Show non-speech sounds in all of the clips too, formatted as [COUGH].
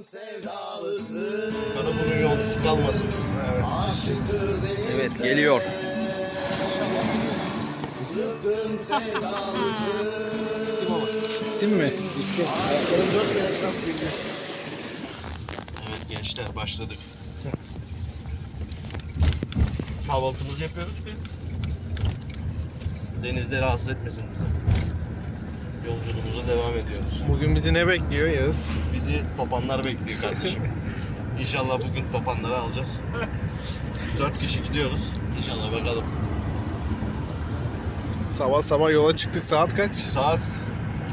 sevdalısı Bana bunun yolcusu kalmasın. Denizler Evet geliyor. Zıpkın sevdalısı Değil mi? Evet gençler başladık. Kahvaltımızı yapıyoruz ki denizde rahatsız etmesin bizi. Yolculuğumuza devam ediyoruz. Bugün bizi ne bekliyor Yağız? Bizi topanlar bekliyor kardeşim. [LAUGHS] İnşallah bugün topanları alacağız. Dört kişi gidiyoruz. İnşallah bakalım. Sabah sabah yola çıktık. Saat kaç? Saat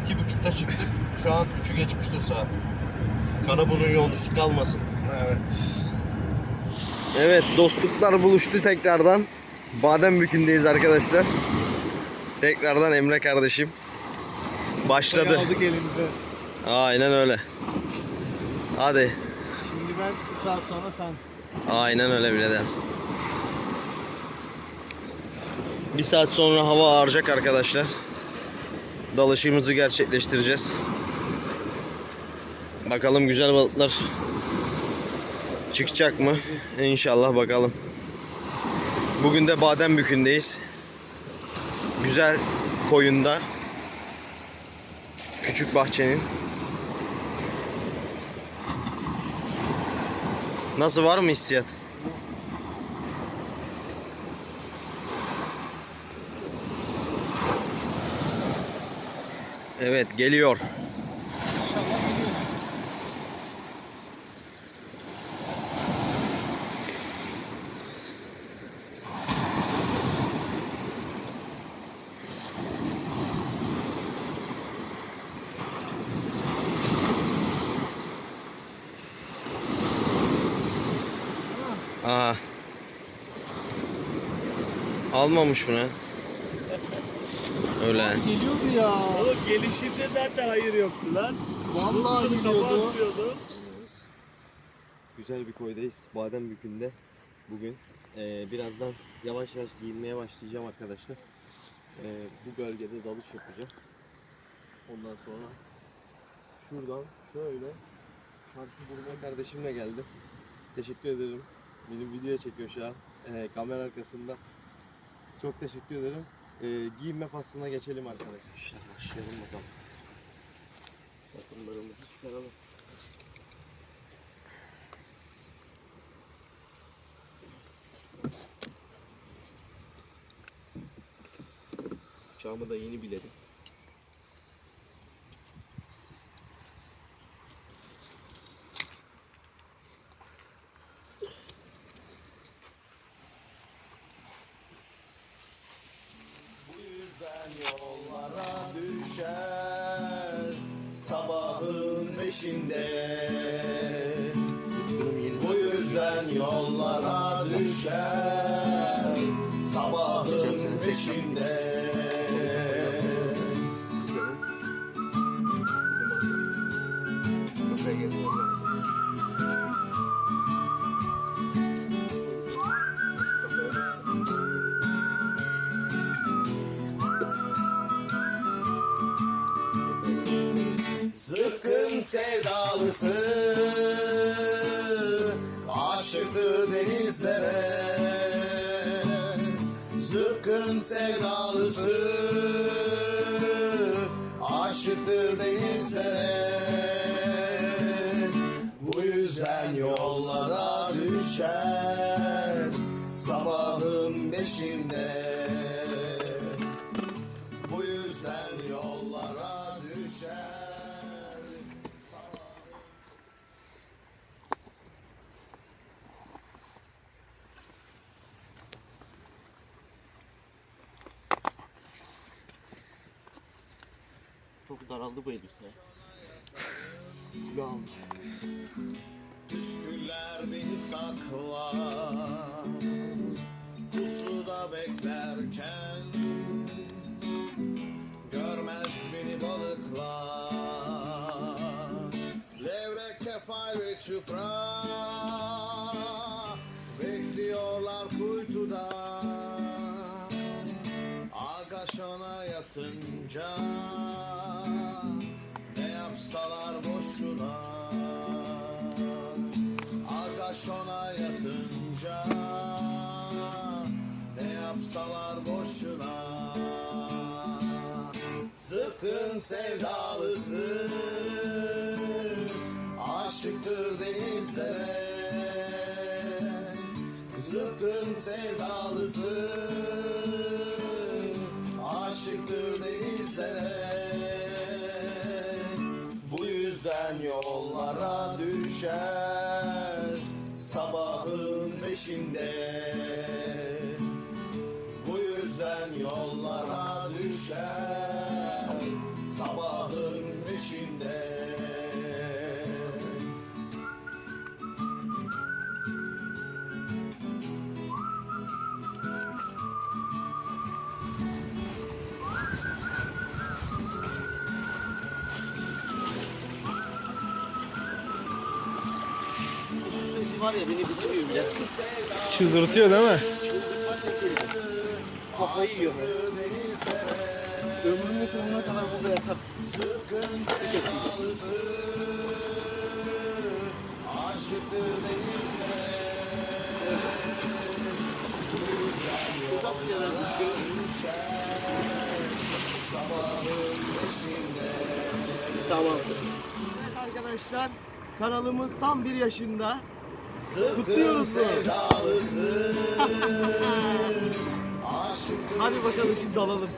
iki buçukta çıktık. Şu an üçü geçmiştir saat. Karaburun yolcusu kalmasın. Evet. Evet dostluklar buluştu tekrardan. Badembükü'ndeyiz arkadaşlar. Tekrardan Emre kardeşim. Başladı. Aldık elimize. Aynen öyle. Hadi. Şimdi ben bir saat sonra sen. Aynen öyle birader. Bir saat sonra hava ağaracak arkadaşlar. Dalışımızı gerçekleştireceğiz. Bakalım güzel balıklar çıkacak mı? İnşallah bakalım. Bugün de Badembükü'ndeyiz. Güzel koyunda. Küçük bahçenin. Nasıl var mı hissiyat? Evet geliyor. Aa. Almamış bunu. Öyle. Geliyordu ya. Oğlum gelişinde zaten hayır yoktu lan. Vallahi geliyordu. Güzel bir koydayız. Badembükü'nde bugün. Ee, birazdan yavaş yavaş giyinmeye başlayacağım arkadaşlar. Ee, bu bölgede dalış yapacağım. Ondan sonra şuradan şöyle karşı burma kardeşimle geldim. Teşekkür ederim. Benim videoya çekiyor şu an. Ee, kamera arkasında. Çok teşekkür ederim. Ee, giyinme faslına geçelim arkadaşlar. Başlayalım bakalım. Takımlarımızı çıkaralım. Uçağımı da yeni biledim. Bu yüzden yollara düşer Sabahın beşinde. Bu yüzden yollara düşer Sabahın beşinde sevdalısı Aşıktır denizlere. Zıpkın sevdalısı Aşıktır denizlere. Bu yüzden yollara düşer Sabahın beşinde daraldı bu elbise. [LAUGHS] Kilo almış. Püsküller beni saklar Pusuda beklerken Görmez beni balıklar Levrek, kefal ve çupra Bekliyorlar kuytuda Agaşona yatınca sevdalısı. Aşıktır denizlere. Zıpkın sevdalısı. Aşıktır denizlere. Bu yüzden yollara düşer. Sabahın beşinde Var ya beni bitiriyor bile. Çıldırtıyor değil mi? Kafayı yiyor böyle. Ömrümün sonuna kadar burada yatar. Beşinde. Tamam. Evet arkadaşlar kanalımız tam bir yaşında. Kutluyoruz [LAUGHS] Hadi bakalım şimdi dalalım.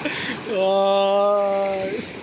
[LAUGHS] 哇。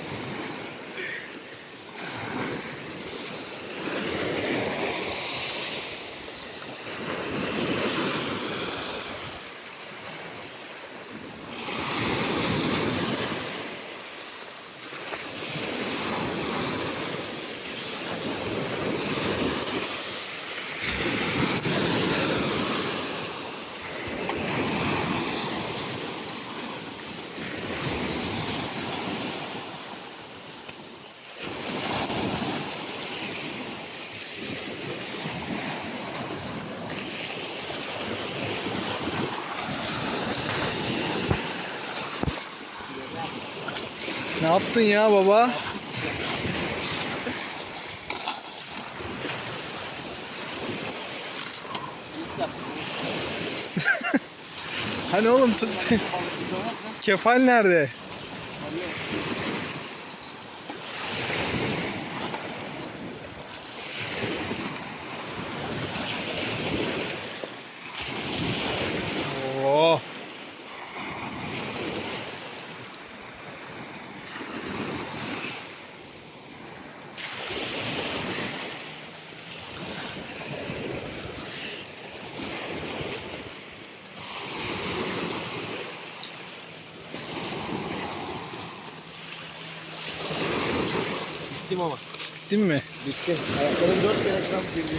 Ne yaptın ya baba? [LAUGHS] Hani oğlum tut. [LAUGHS] Kefal nerede? Gittim ama. Değil mi? Bitti. Ayaklarım dört kere kramp girdi.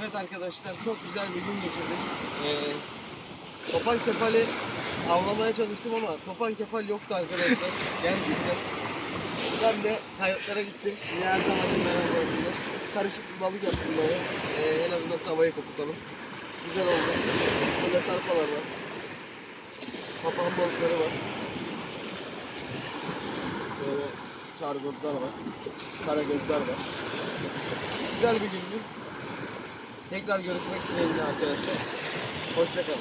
Evet arkadaşlar çok güzel bir gün geçirdik. Ee, topan kefali avlamaya çalıştım ama topan kefal yoktu arkadaşlar. Gerçekten. Ben de kayıtlara gittim. Yine her zamanın beraberinde. Karışık bir balık yaptım böyle. Ee, en azından tavayı kokutalım. Güzel oldu. Böyle sarpalar var. Papağan balıkları var. Böyle çargozlar var. Karagözler var. Güzel bir gündü. Tekrar görüşmek dileğiyle arkadaşlar. Hoşçakalın.